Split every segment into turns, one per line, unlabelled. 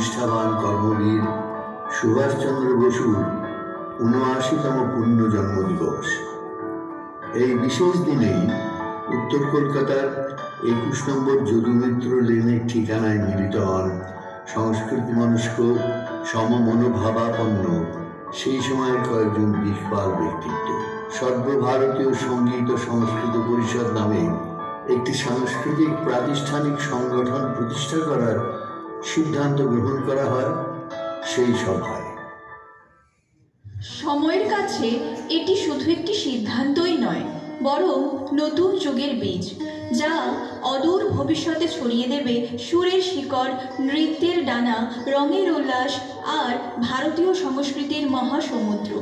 নিষ্ঠাবান কর্মবীর সুভাষচন্দ্র বসুর উনআশিতম পূর্ণ জন্মদিবস এই বিশেষ দিনেই উত্তর কলকাতার একুশ নম্বর যদুমিত্র লেনের ঠিকানায় মিলিত হন সংস্কৃতি মনস্ক সমমনোভাবাপন্ন, সেই সময়ের কয়েকজন দিকপাল ব্যক্তিত্ব। সর্বভারতীয় সংগীত ও সংস্কৃত পরিষদ নামে একটি সাংস্কৃতিক প্রাতিষ্ঠানিক সংগঠন প্রতিষ্ঠা করার সিদ্ধান্ত গ্রহণ করা হয়, সেই সভায়
সময়ের কাছে এটি শুধু একটি সিদ্ধান্তই নয়, বরং নতুন যুগের বীজ, যা অদূর ভবিষ্যতে ছড়িয়ে দেবে সুরের শিকড়, নৃত্যের ডানা, রঙের উল্লাস আর ভারতীয় সংস্কৃতির মহাসমুদ্র।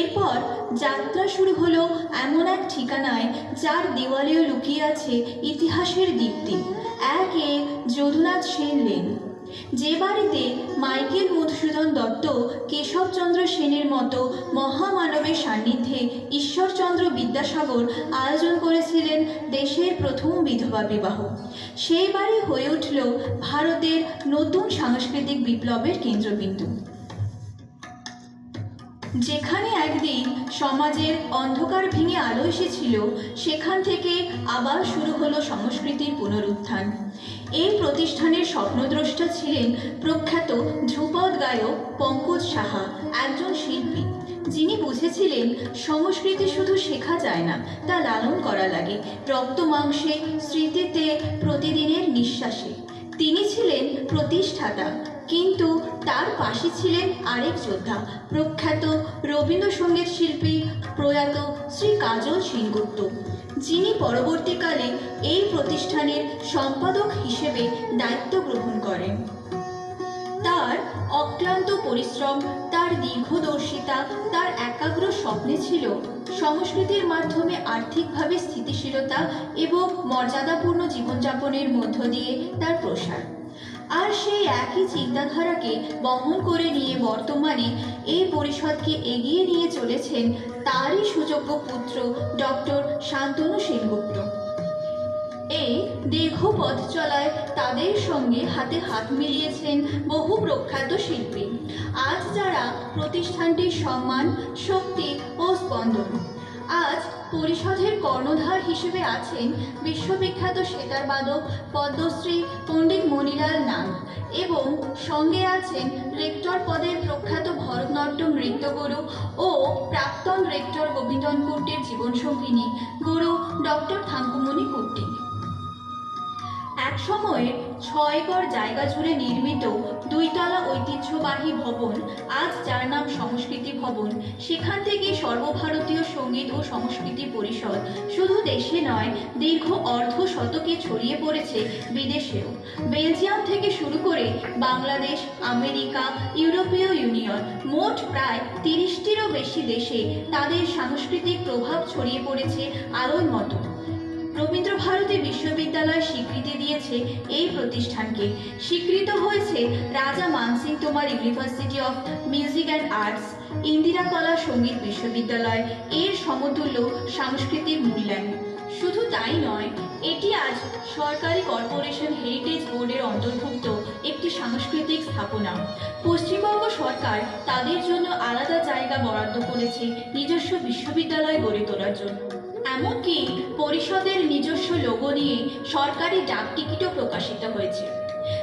এরপর যাত্রা শুরু হলো এমন এক ঠিকানায় যার দেওয়ালেও লুকিয়ে আছে ইতিহাসের দীপ্তি। এক এ যদুনাথ সেন লেন যে বাড়িতে মাইকেল মধুসূদন দত্ত, কেশবচন্দ্র সেনের মতো মহামানবের সান্নিধ্যে ঈশ্বরচন্দ্র বিদ্যাসাগর আয়োজন করেছিলেন দেশের প্রথম বিধবা বিবাহ। সেই বাড়ি হয়ে উঠল ভারতের নতুন সাংস্কৃতিক বিপ্লবের কেন্দ্রবিন্দু। যেখানে একদিন সমাজের অন্ধকার ভেঙে আলো এসেছিল, সেখান থেকে আবার শুরু হলো সংস্কৃতির পুনরুত্থান। এই প্রতিষ্ঠানের স্বপ্নদ্রষ্টা ছিলেন প্রখ্যাত ধ্রুপদ গায়ক পঙ্কজ সাহা, একজন শিল্পী। যিনি বুঝেছিলেন সংস্কৃতি শুধু শেখা যায় না, তা লালন করা লাগে, রক্ত মাংসে, স্মৃতিতে, প্রতিদিনের নিঃশ্বাসে। তিনি ছিলেন প্রতিষ্ঠাতা। কিন্তু তার পাশে ছিলেন আরেক যোদ্ধা, প্রখ্যাত রবীন্দ্রসঙ্গীত শিল্পী প্রয়াত শ্রী কাজল সেনগুপ্ত। যিনি পরবর্তীকালে এই প্রতিষ্ঠানের সম্পাদক হিসেবে দায়িত্ব গ্রহণ করেন। তার অক্লান্ত পরিশ্রম, তার দীর্ঘদর্শিতা, তার একাগ্র স্বপ্নে ছিল সংস্কৃতির মাধ্যমে আর্থিকভাবে স্থিতিশীলতা এবং মর্যাদাপূর্ণ জীবনযাপনের মধ্য দিয়ে তার প্রসার। আর সেই একই চিন্তাধারাকে বহন করে নিয়ে বর্তমানে এই পরিষদকে এগিয়ে নিয়ে চলেছেন তারই সুযোগ্য পুত্র ডক্টর শান্তনু সেনগুপ্ত। এই দীর্ঘ পথ চলায় তাদের সঙ্গে হাতে হাত মিলিয়েছেন বহু প্রখ্যাত শিল্পী। আজ যারা প্রতিষ্ঠানটির সম্মান, শক্তি ও স্পন্দন আজ পরিষদের কর্ণধার হিসেবে আছেন বিশ্ববিখ্যাত সেতার বাদক পদ্মশ্রী পণ্ডিত মণিলাল নাগ এবং সঙ্গে আছেন রেক্টর পদের প্রখ্যাত ভরতনাট্যম নৃত্যগুরু ও প্রাক্তন রেক্টর গোবিন্দন কুট্টির জীবনসঙ্গিনী গুরু ডক্টর থাঙ্কুমণি কুট্টি। এক সময়ে ছয় একর জায়গা জুড়ে নির্মিত দুইতলা ঐতিহ্যবাহী ভবন, আজ যার নাম সংস্কৃতি ভবন। সেখান থেকে সর্বভারতীয় সংগীত ও সংস্কৃতি পরিষদ শুধু দেশে নয়, দীর্ঘ অর্ধ শতকে ছড়িয়ে পড়েছে বিদেশেও। বেলজিয়াম থেকে শুরু করে বাংলাদেশ, আমেরিকা, ইউরোপীয় ইউনিয়ন, মোট প্রায় তিরিশটিরও বেশি দেশে তাদের সাংস্কৃতিক প্রভাব ছড়িয়ে পড়েছে আলোর মতো। রবীন্দ্র ভারতী বিশ্ববিদ্যালয় স্বীকৃতি দিয়েছে এই প্রতিষ্ঠানকে। স্বীকৃত হয়েছে Raja Mansingh Tomar university of music and arts, Indira Kala Sangeet Vishwavidyalaya, এর সমতুল্য সাংস্কৃতিক মূল্যায়ন। শুধু তাই নয়, এটি আজ সরকারি কর্পোরেশন হেরিটেজ বোর্ডের অন্তর্ভুক্ত একটি সাংস্কৃতিক স্থাপনা। পশ্চিমবঙ্গ সরকার তাদের জন্য আলাদা জায়গা বরাদ্দ করেছে নিজস্ব বিশ্ববিদ্যালয় গড়ে তোলার জন্য। এমনকি পরিষদের নিজস্ব লোগো নিয়ে সরকারি ডাক টিকিটও প্রকাশিত হয়েছে।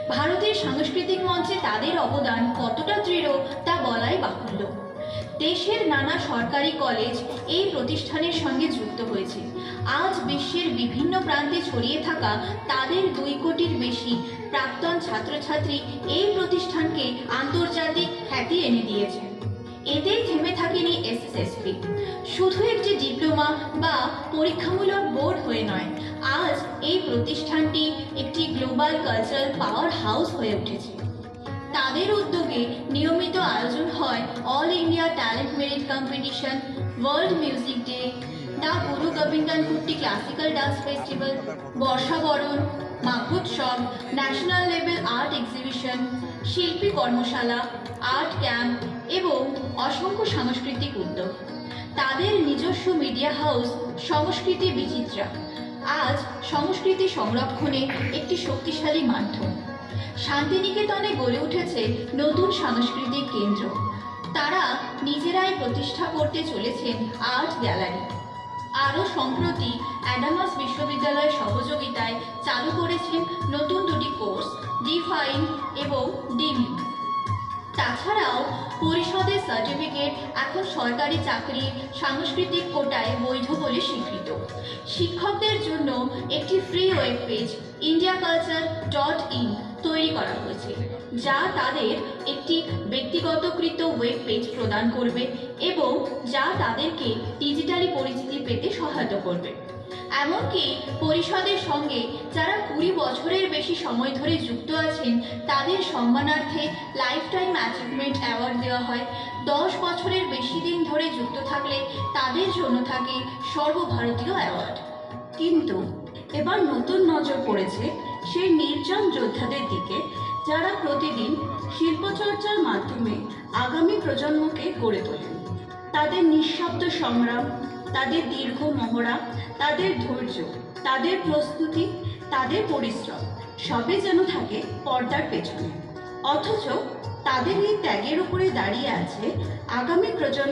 ভারতের সাংস্কৃতিক মঞ্চে তাদের অবদান কতটা দৃঢ় তা বলাই বাহুল্য। দেশের নানা সরকারি কলেজ এই প্রতিষ্ঠানের সঙ্গে যুক্ত হয়েছে। আজ বিশ্বের বিভিন্ন প্রান্তে ছড়িয়ে থাকা তাদের দুই কোটির বেশি প্রাক্তন ছাত্রছাত্রী এই প্রতিষ্ঠানকে আন্তর্জাতিক খ্যাতি এনে দিয়েছে। এতেই থেমে থাকেনি এসএসএসপি শুধু একটি ডিপ্লোমা বা পরীক্ষামূলক বোর্ড হয়ে নয়, আজ এই প্রতিষ্ঠানটি একটি গ্লোবাল কালচারাল পাওয়ার হাউস হয়ে উঠেছে। তাদের উদ্যোগে নিয়মিত আয়োজন হয় all India talent merit competition, world music day the Guru Gobindan Kutty classical dance festival বর্ষাবরণ Maghotsav national level art exhibition, শিল্পী কর্মশালা, আর্ট ক্যাম্প এবং অসংখ্য সাংস্কৃতিক উদ্যোগ। তাদের নিজস্ব মিডিয়া হাউস সংস্কৃতি বিচিত্রা। আজ সংস্কৃতি সংরক্ষণে একটি শক্তিশালী মাধ্যম। শান্তিনিকেতনে গড়ে উঠেছে নতুন সাংস্কৃতিক কেন্দ্র। তারা নিজেরাই প্রতিষ্ঠা করতে চলেছেন আর্ট গ্যালারি। আরও সম্প্রতি অ্যাডামাস বিশ্ববিদ্যালয়ের সহযোগিতায় চালু করেছেন নতুন দুটি কোর্স, ডিফাইন এবং ডিমি তাছাড়াও পরিষদের সার্টিফিকেট এখন সরকারি চাকরি, সাংস্কৃতিক কোটায় বৈধ বলে স্বীকৃত। শিক্ষকদের জন্য একটি free web page India culture dot in তৈরি করা হয়েছে, যা তাদের একটি ব্যক্তিগতকৃত ওয়েব পেজ প্রদান করবে এবং যা তাদেরকে ডিজিটালি পরিচিতি পেতে সহায়তা করবে। এমনকি পরিষদের সঙ্গে যারা কুড়ি বছরের বেশি সময় ধরে যুক্ত আছেন, তাদের সম্মানার্থে লাইফ টাইম অ্যাচিভমেন্ট অ্যাওয়ার্ড দেওয়া হয়। দশ বছরের বেশি দিন ধরে যুক্ত থাকলে তাদের জন্য থাকে সর্বভারতীয় অ্যাওয়ার্ড।
কিন্তু এবার নতুন নজর পড়েছে সেই নির্জন যোদ্ধাদের দিকে, যারা প্রতিদিন শিল্পচর্চার মাধ্যমে আগামী প্রজন্মকে গড়ে তোলেন। তাদের নিঃশব্দ সংগ্রাম তাদের দীর্ঘ মহড়া, তাদের ধৈর্য, তাদের প্রস্তুতি, তাদের পরিশ্রম সবে যেন থাকে পর্দার পেছনে। অথচ তাদের এই ত্যাগের উপরে দাঁড়িয়ে আছে আগামী প্রজন্ম